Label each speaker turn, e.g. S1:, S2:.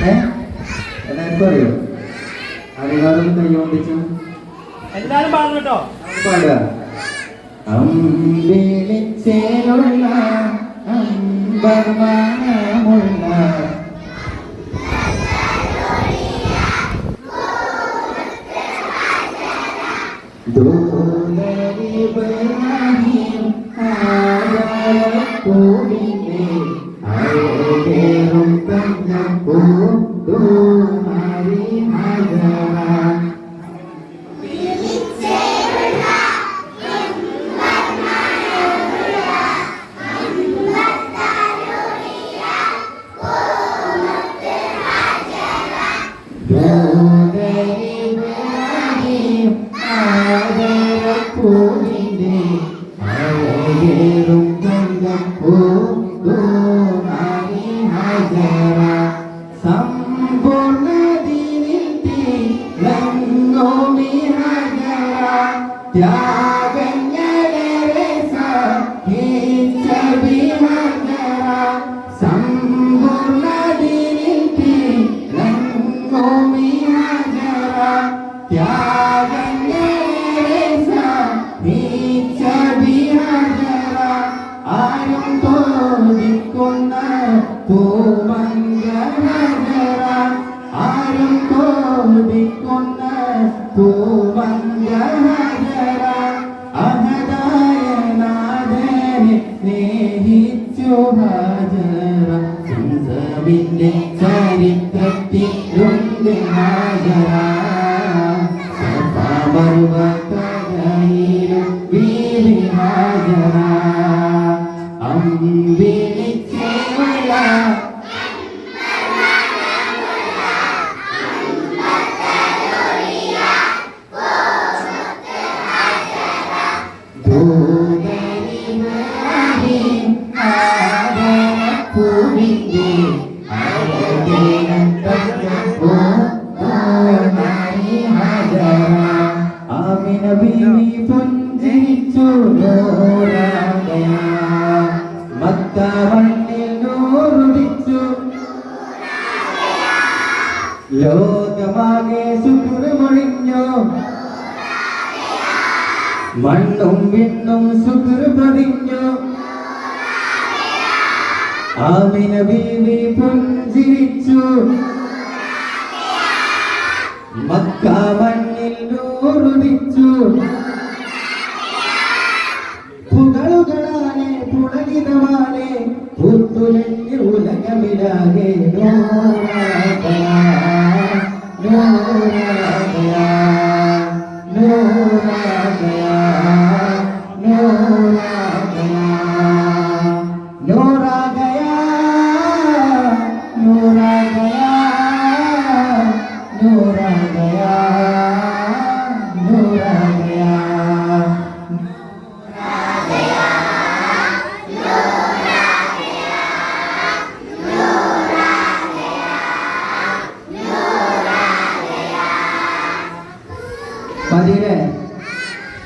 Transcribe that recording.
S1: ഏ? എല്ലാവർക്കും അറിയോ. അറിയാതെ കൈകൊണ്ടിച്ചു
S2: എല്ലാരും പാടും കേട്ടോ.
S1: പാടുക? അമ്പിളിച്ചേലുള്ള അമ്പമാനമുള്ള ദൂരവിപരാഹിയും ആരായ കൂടി Oh, ചരിത്രത്തിലുണ്ട് ഹാജരാ പർവതയിലും വീരി ഹാജരാ അമ്പി ലോകമാകെ ശുക്രമൊഴിഞ്ഞു മണ്ണും വിണ്ണും സുഖുറു പതിഞ്ഞു ആമിന ബീവി പുഞ്ചിരിച്ചു. മക്ക മണ്ണിൽ നൂറുദിച്ചു. താനെ പുത്തുലഞ്ഞു ഉലകമിലാകെ നോരാ നോരാ Padre,